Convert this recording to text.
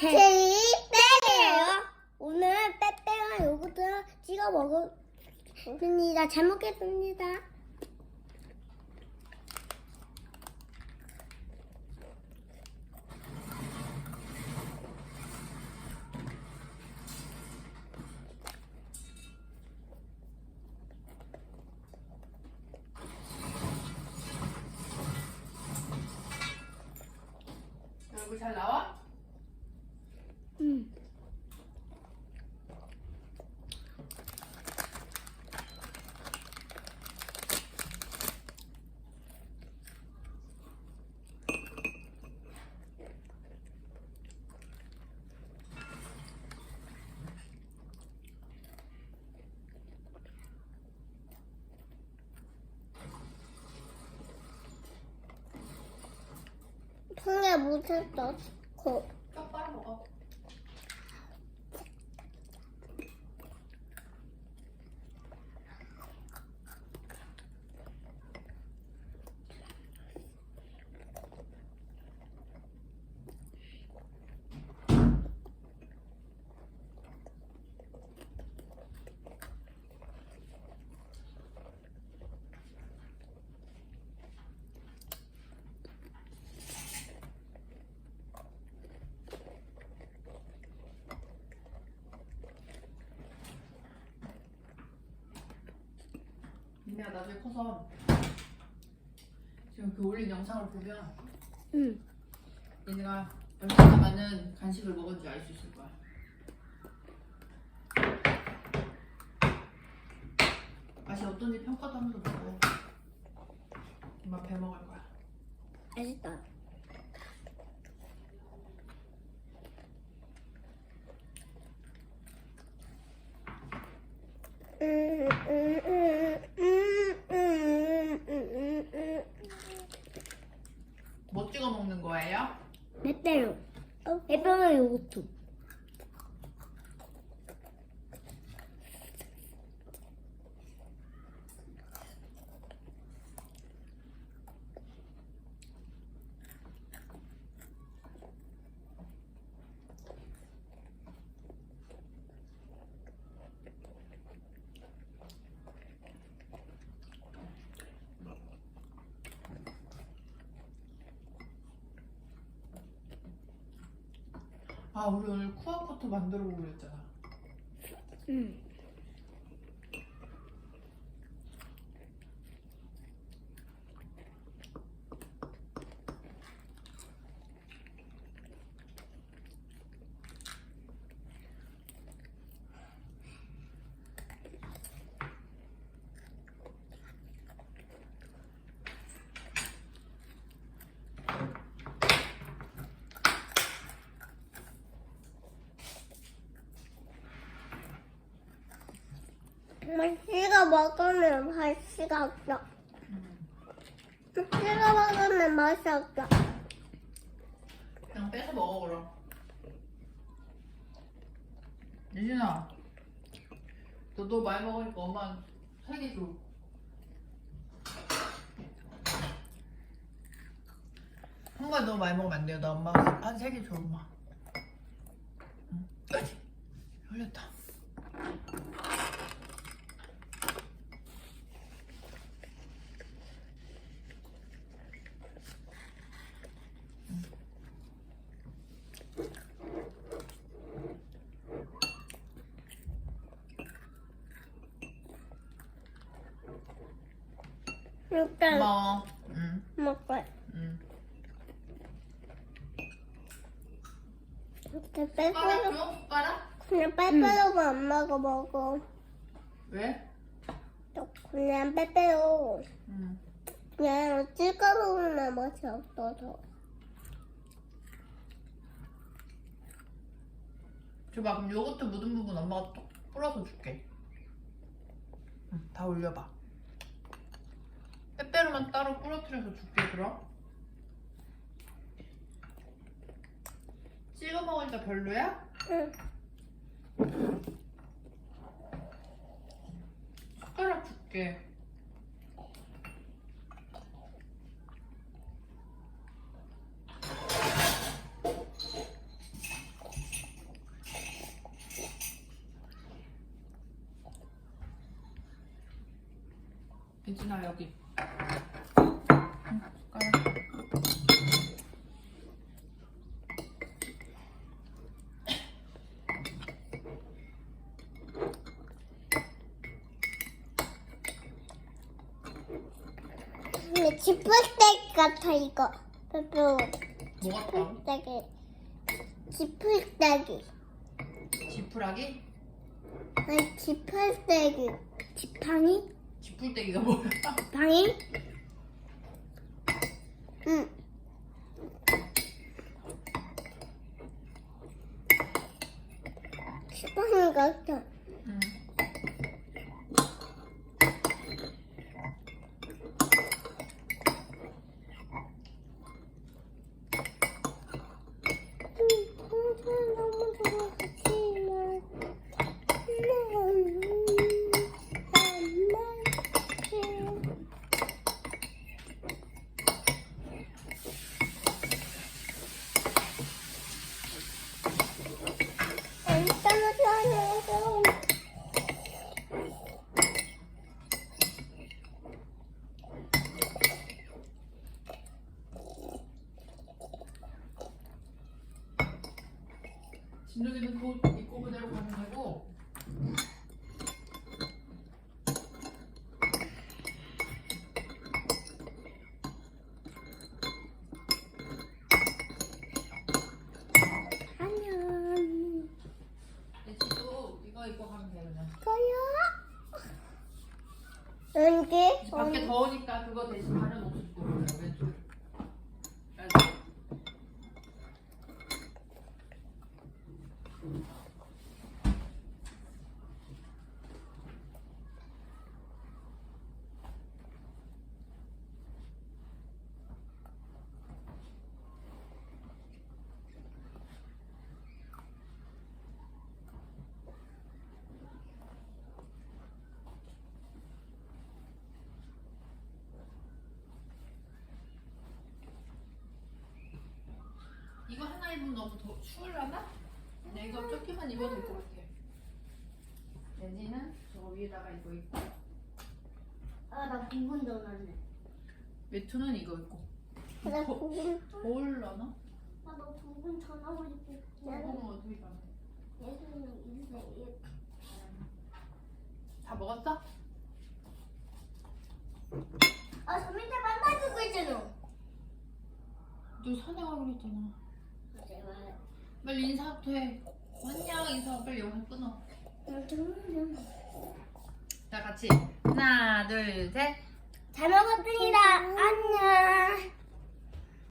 제 빼빼요. 오늘 빼빼랑 요거트 찍어 먹습니다. 잘 먹겠습니다. 잘 나와? 손에 묻었 민혜가 나중에 커서 지금 그 올린 영상을 보면 음. 얘네가 얼마나 많은 간식을 먹은지 알 수 있을 거야. 맛이 어떤지 평가도 하면서 먹고 엄마 배 먹을 거야. 맛있다. 음, 음, 음, 음, 음, 음, 음. 뭐 찍어 먹는 거예요? 빼빼로. 빼빼로 요거트. 아 우리 오늘 쿠아코트 만들어 보기로 했잖아. 음. 맛있가 먹으면 맛이가 없어. 맛있가 먹으면 맛이 없어. 그냥 빼서 먹어 그럼. 유진아, 너도 많이 먹으니까 엄마 세개 줘. 한 가지 너무 많이 먹으면 안 돼요. 나 엄마 한 세 개 줘, 엄마. 응. 열렸다. 일단 고마워. 응, 먹을. 응. 이렇게 숟가락 빼빼로 줘? 숟가락? 그냥 빼빼로만 안 먹어 먹어. 왜? 그냥 빼빼로 응. 그냥 찍어 먹으면 맛이 없어서. 줘봐 그럼 요거트 묻은 부분 엄마가 또 풀어서 줄게 응, 다 올려봐 빼빼로만 따로 부러뜨려서 줄게 그럼 찍어 먹으니까 별로야? 응. 숟가락 줄게. 민진아 여기. 근데 지풀떼기 같아 이거. 따로? 지풀떼기. 지풀떼기. 지푸라기? 아니 지풀떼기. 지팡이? 지풀떼기가 뭐야? 지팡이? 응. 지팡이 같아. 응. 너무 좋아하지만 안 떨어져요. 진혁이는 그 입고 그대로 가면 되고. 안녕. 예진도 이거 입고 가면 돼 그냥. 거요? 여기? 이제 밖에 더우니까 그거 대신 다른 옷 입고 그래 왼쪽. 알지? 이거 하나 입으면 너무 더 추울라나? 이거 조금만 입어도 될 것 같아. 예지는 저거 위에다가 이거 입고 아, 나 부분 넣어놨네. 외투는 이거 입고 나 부분, 더울라나? 아, 너 부분 전하고 싶어. 이거는 어떻게 가면 얘는 인생, 다 먹었어? 아, 저 밑에 만나주고 있잖아. 너 산에 가기로 했잖아. 빨리 인사부터 해. 안녕 인사 빨리 영상 끊어. 다 같이 하나 둘 셋. 잘 먹었습니다. 안녕.